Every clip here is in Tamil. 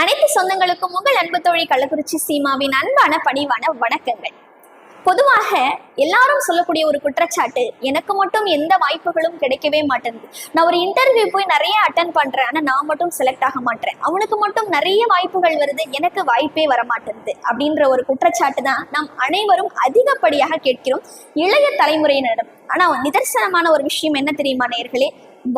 அனைத்து சொந்தங்களுக்கும் உங்கள் அன்பு தோழி கள்ளக்குறிச்சி சீமாவின் அன்பான பணிவான வணக்கங்கள். பொதுவாக எல்லாரும் சொல்லக்கூடிய ஒரு குற்றச்சாட்டு எனக்கு மட்டும் எந்த வாய்ப்புகளும் கிடைக்கவே மாட்டேங்குது. நான் ஒரு இன்டர்வியூ போய் நிறைய அட்டன் பண்றேன் ஆனா நான் மட்டும் செலக்ட் ஆக மாட்டேன். அவனுக்கு மட்டும் நிறைய வாய்ப்புகள் வருது எனக்கு வாய்ப்பே வர மாட்டேங்குது அப்படின்ற ஒரு குற்றச்சாட்டு தான் நாம் அனைவரும் அதிகப்படியாக கேட்கிறோம் இளைய தலைமுறையினரிடம். ஆனா நிதர்சனமான ஒரு விஷயம் என்ன தெரியுமா நேர்களே?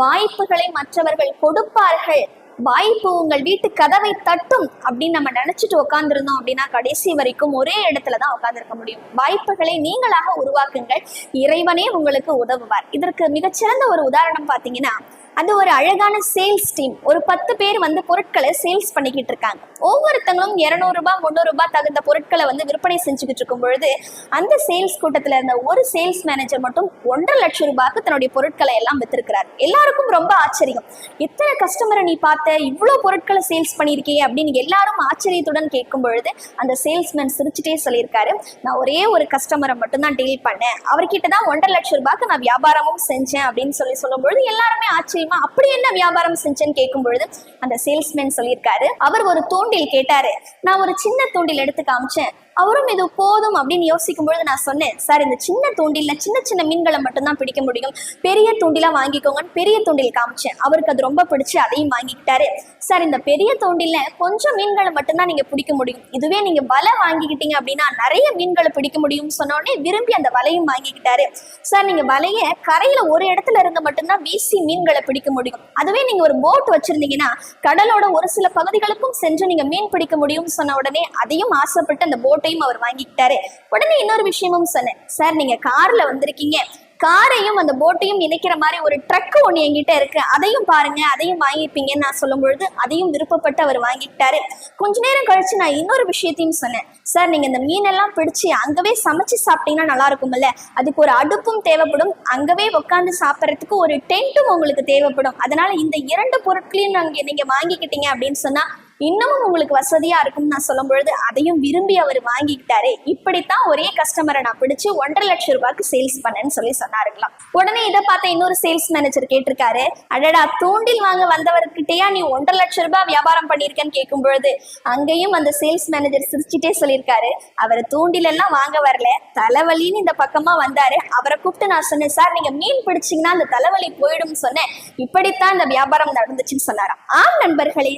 வாய்ப்புகளை மற்றவர்கள் கொடுப்பார்கள் வாய்ப்பு உங்கள் வீட்டு கதவை தட்டும் அப்படின்னு நம்ம நினைச்சிட்டு உட்காந்துருந்தோம் அப்படின்னா கடைசி வரைக்கும் ஒரே இடத்துல தான் உட்காந்துருக்க முடியும். வாய்ப்புகளை நீங்களாக உருவாக்குங்கள். இறைவனே உங்களுக்கு உதவுவார். இதற்கு மிகச்சிறந்த ஒரு உதாரணம் பார்த்தீங்கன்னா அது ஒரு அழகான சேல்ஸ் டீம் ஒரு பத்து பேர் வந்து பொருட்களை சேல்ஸ் பண்ணிக்கிட்டு இருக்காங்க. ஒவ்வொருத்தங்களும் இரநூறுபா ரூபாய் தகுந்த பொருட்களை வந்து விற்பனை செஞ்சுக்கிட்டு இருக்கும் பொழுது அந்த சேல்ஸ் கூட்டத்தில் இருந்த ஒரு சேல்ஸ் மேனேஜர் மட்டும் ஒன்றரை லட்சம் ரூபாய்க்கு தன்னுடைய பொருட்களை எல்லாம் வித்திருக்கிறார். எல்லாருக்கும் ரொம்ப ஆச்சரியம். எத்தனை கஸ்டமரை நீ பார்த்த இவ்வளோ பொருட்களை சேல்ஸ் பண்ணியிருக்கியே அப்படின்னு எல்லாரும் ஆச்சரியத்துடன் கேட்கும் பொழுது அந்த சேல்ஸ்மேன் சிரிச்சுட்டே சொல்லியிருக்காரு நான் ஒரே ஒரு கஸ்டமரை மட்டும் தான் டீல் பண்ணேன். அவர்கிட்ட தான் ஒன்றரை லட்சம் ரூபாய்க்கு நான் வியாபாரமும் செஞ்சேன் அப்படின்னு சொல்லி சொல்லும்பொழுது எல்லாருமே ஆச்சரியம் அப்படி என்ன வியாபாரம் செஞ்சேன்னு கேட்கும் பொழுது அந்த சேல்ஸ்மேன் சொல்லியிருக்காரு. அவர் ஒரு தூண்டில் கேட்டாரு. நான் ஒரு சின்ன தூண்டில் எடுத்து காமிச்சேன். அவரும் இது போதும் அப்படின்னு யோசிக்கும் பொழுது நான் சொன்னேன் சார் இந்த சின்ன தூண்டில சின்ன சின்ன மீன்களை மட்டும்தான் பிடிக்க முடியும். பெரிய தூண்டிலாக வாங்கிக்கோங்கன்னு பெரிய தூண்டில் காமிச்சேன். அவருக்கு அது ரொம்ப பிடிச்சு அதையும் வாங்கிக்கிட்டாரு. சார் இந்த பெரிய தூண்டில கொஞ்சம் மீன்களை மட்டும்தான் நீங்க பிடிக்க முடியும். இதுவே நீங்க வலை வாங்கிக்கிட்டீங்க அப்படின்னா நிறைய மீன்களை பிடிக்க முடியும்னு சொன்னோடனே விரும்பி அந்த வலையும் வாங்கிக்கிட்டாரு. சார் நீங்க வலைய கரையில ஒரு இடத்துல இருந்து மட்டும்தான் வீசி மீன்களை பிடிக்க முடியும். அதுவே நீங்க ஒரு போட் வச்சிருந்தீங்கன்னா கடலோட ஒரு சில பகுதிகளுக்கும் சென்று நீங்க மீன் பிடிக்க முடியும்னு சொன்ன உடனே அதையும் ஆசைப்பட்டு அந்த போட் போட்டையும் அவர் வாங்கிக்கிட்டாரு. உடனே இன்னொரு விஷயமும் சொன்னேன். சார் நீங்க கார்ல வந்திருக்கீங்க. காரையும் அந்த போட்டையும் இணைக்கிற மாதிரி ஒரு ட்ரக் ஒன்று என்கிட்ட இருக்கு. அதையும் பாருங்க. அதையும் வாங்கிப்பீங்கன்னு நான் சொல்லும் பொழுது அதையும் விருப்பப்பட்டு அவர் வாங்கிக்கிட்டாரு. கொஞ்ச நேரம் கழிச்சு நான் இன்னொரு விஷயத்தையும் சொன்னேன். சார் நீங்க இந்த மீனெல்லாம் பிடிச்சு அங்கவே சமைச்சு சாப்பிட்டீங்கன்னா நல்லா இருக்கும்ல. அதுக்கு ஒரு அடுப்பும் தேவைப்படும். அங்கவே உட்காந்து சாப்பிட்றதுக்கு ஒரு டென்ட்டும் உங்களுக்கு தேவைப்படும். அதனால இந்த இரண்டு பொருட்களையும் நாங்க நீங்க வாங்கிக்கிட்டீங்க அப்படின்னு சொன்னா இன்னமும் உங்களுக்கு வசதியா இருக்கும்னு நான் சொல்லும் பொழுது அதையும் விரும்பி அவர் வாங்கிக்கிட்டாரு. இப்படித்தான் ஒரே கஸ்டமரை நான் பிடிச்சு ஒன்றரை லட்சம் ரூபாய்க்கு சேல்ஸ் பண்ணேன்னு சொல்லி சொன்னாருங்களாம். உடனே இதை பார்த்த இன்னொரு சேல்ஸ் மேனேஜர் கேட்டிருக்காரு. அடடா தூண்டில் வாங்க வந்தவர்கிட்டயா நீ ஒன்றரை லட்சம் ரூபாய் வியாபாரம் பண்ணியிருக்கேன்னு கேட்கும் பொழுது அங்கேயும் அந்த சேல்ஸ் மேனேஜர் சிரிச்சுட்டே சொல்லியிருக்காரு. அவர் தூண்டில் எல்லாம் வாங்க வரல தலைவலின்னு இந்த பக்கமா வந்தாரு. அவரை கூப்பிட்டு நான் சொன்னேன் சார் நீங்க மீன் பிடிச்சீங்கன்னா அந்த தலைவலி போயிடும் சொன்னேன். இப்படித்தான் இந்த வியாபாரம் நடந்துச்சுன்னு சொன்னாராம். ஆம் நண்பர்களே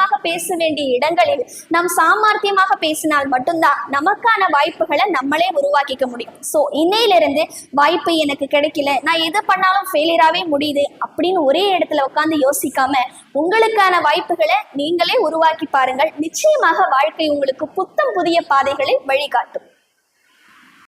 சாமர்த்தியமாக பேச வேண்டிய இடங்களில் நாம் சாமர்த்தியமாக பேசினால் மட்டும்தான் நமக்கான வாய்ப்புகளை நம்மளே உருவாக்கிக்க முடியும். ஸோ இன்னையிலிருந்து வாய்ப்பு எனக்கு கிடைக்கல. நான் எது பண்ணாலும் ஃபெயிலியராகவே முடியுது அப்படின்னு ஒரே இடத்துல உட்காந்து யோசிக்காம உங்களுக்கான வாய்ப்புகளை நீங்களே உருவாக்கி பாருங்கள். நிச்சயமாக வாழ்க்கை உங்களுக்கு புத்தம் புதிய பாதைகளை வழிகாட்டும்.